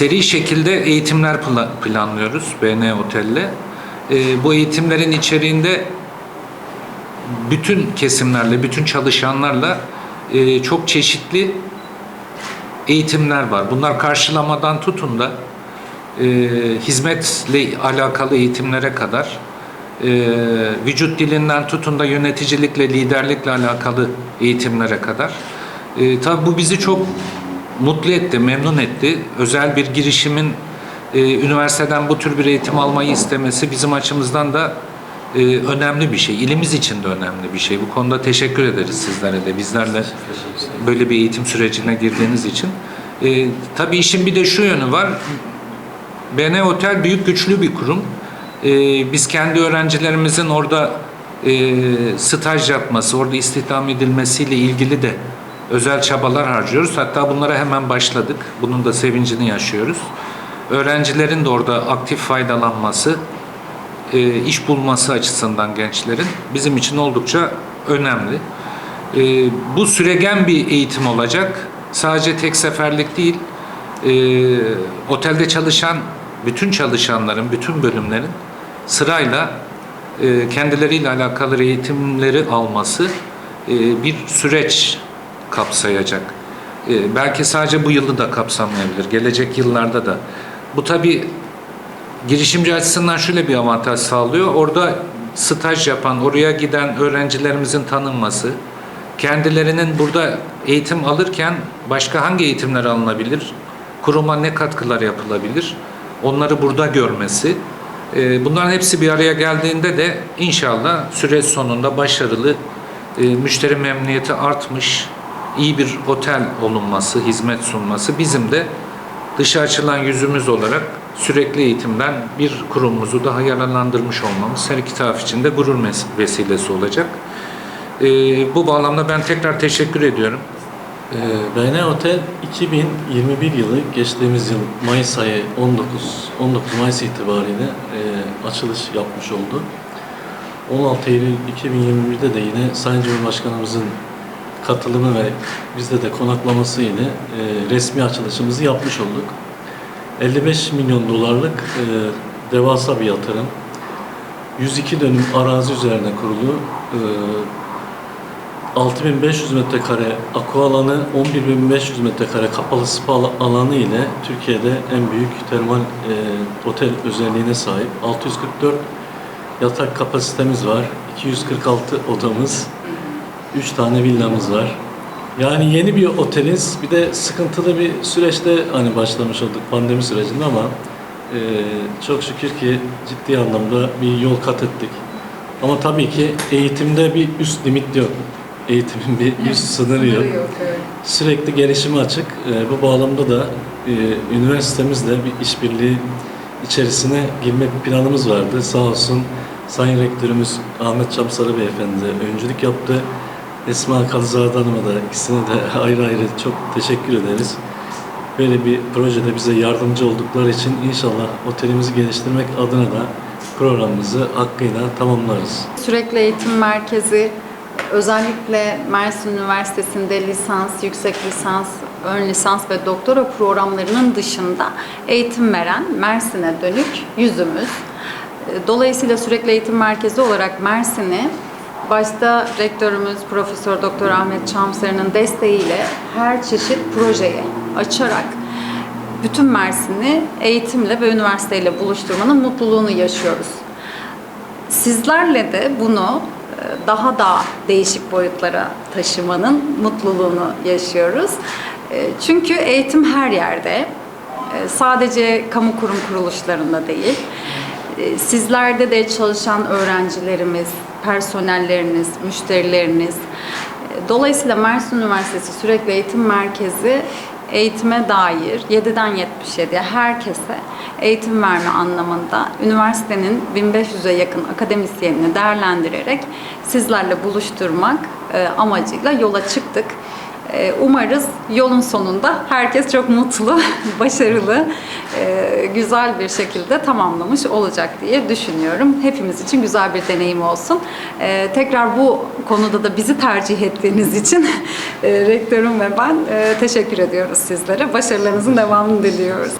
seri şekilde eğitimler pla- planlıyoruz BN Otel'le. E, bu eğitimlerin içeriğinde bütün kesimlerle, bütün çalışanlarla e, çok çeşitli eğitimler var. Bunlar karşılamadan tutun da e, hizmetle alakalı eğitimlere kadar, e, vücut dilinden tutun da yöneticilikle, liderlikle alakalı eğitimlere kadar. E, tabii bu bizi çok mutlu etti, memnun etti. Özel bir girişimin e, üniversiteden bu tür bir eğitim almayı istemesi bizim açımızdan da e, önemli bir şey. İlimiz için de önemli bir şey. Bu konuda teşekkür ederiz sizlere de, bizlerle böyle bir eğitim sürecine girdiğiniz için. E, tabii işin bir de şu yönü var. BN Otel büyük güçlü bir kurum. E, biz kendi öğrencilerimizin orada e, staj yapması, orada istihdam edilmesiyle ilgili de özel çabalar harcıyoruz. Hatta bunlara hemen başladık. Bunun da sevincini yaşıyoruz. Öğrencilerin de orada aktif faydalanması, e, iş bulması açısından gençlerin bizim için oldukça önemli. E, bu süregen bir eğitim olacak. Sadece tek seferlik değil, e, otelde çalışan bütün çalışanların, bütün bölümlerin sırayla kendileriyle alakalı eğitimleri alması bir süreç kapsayacak. E, belki sadece bu yılı da kapsamayabilir, gelecek yıllarda da. Bu tabii girişimci açısından şöyle bir avantaj sağlıyor. Orada staj yapan, oraya giden öğrencilerimizin tanınması, kendilerinin burada eğitim alırken başka hangi eğitimler alınabilir, kuruma ne katkılar yapılabilir, onları burada görmesi. e, Bunların hepsi bir araya geldiğinde de inşallah süreç sonunda başarılı, e, müşteri memnuniyeti artmış, iyi bir otel olunması, hizmet sunması bizim de dışa açılan yüzümüz olarak sürekli eğitimden bir kurumumuzu daha yararlandırmış olmamız her iki taraf için de gurur vesilesi olacak. Ee, bu bağlamda ben tekrar teşekkür ediyorum. Ee, BN Otel 2021 yılı geçtiğimiz yıl Mayıs ayı 19 19 Mayıs itibariyle e, açılış yapmış oldu. 16 Eylül 2021'de de yine Sayın Cumhurbaşkanımızın katılımı ve bizde de konaklaması ile e, resmi açılışımızı yapmış olduk. 55 milyon dolarlık e, devasa bir yatırım. 102 dönüm arazi üzerine kurulu e, 6500 metrekare aqua alanı, 11500 metrekare kapalı spa alanı ile Türkiye'de en büyük termal e, otel özelliğine sahip. 644 yatak kapasitemiz var. 246 odamız, 3 tane villamız var. Yani yeni bir oteliz. Bir de sıkıntılı bir süreçte hani başlamış olduk pandemi sürecinde ama e, çok şükür ki ciddi anlamda bir yol kat ettik. Ama tabii ki eğitimde bir üst limit yok. Eğitimin bir üst sınırı yok. Sürekli gelişime açık. E, bu bağlamda da e, üniversitemizle bir işbirliği içerisine girme planımız vardı. Sağ olsun Sayın Rektörümüz Ahmet Çamsarı Beyefendi öncülük yaptı. Esma Kalızade Hanım'a da ikisine de ayrı ayrı çok teşekkür ederiz. Böyle bir projede bize yardımcı oldukları için inşallah otelimizi geliştirmek adına da programımızı hakkıyla tamamlarız. Sürekli eğitim merkezi özellikle Mersin Üniversitesi'nde lisans, yüksek lisans, ön lisans ve doktora programlarının dışında eğitim veren Mersin'e dönük yüzümüz. Dolayısıyla sürekli eğitim merkezi olarak Mersin'i başta rektörümüz Profesör Doktor Ahmet Çamsarı'nın desteğiyle her çeşit projeye açarak bütün Mersin'i eğitimle ve üniversiteyle buluşturmanın mutluluğunu yaşıyoruz. Sizlerle de bunu e, daha da değişik boyutlara taşımanın mutluluğunu yaşıyoruz. E, Çünkü eğitim her yerde. E, Sadece kamu kurum kuruluşlarında değil. E, Sizlerde de çalışan öğrencilerimiz, personelleriniz, müşterileriniz. E, Dolayısıyla Mersin Üniversitesi Sürekli Eğitim Merkezi eğitime dair 7'den 77'ye herkese eğitim verme anlamında üniversitenin 1500'e yakın akademisyenini değerlendirerek sizlerle buluşturmak e, amacıyla yola çıktık. E, Umarız yolun sonunda herkes çok mutlu, başarılı, e, güzel bir şekilde tamamlamış olacak diye düşünüyorum. Hepimiz için güzel bir deneyim olsun. E, Tekrar bu konuda da bizi tercih ettiğiniz için e, rektörüm ve ben e, teşekkür ediyoruz sizlere. Başarılarınızın devamını diliyoruz.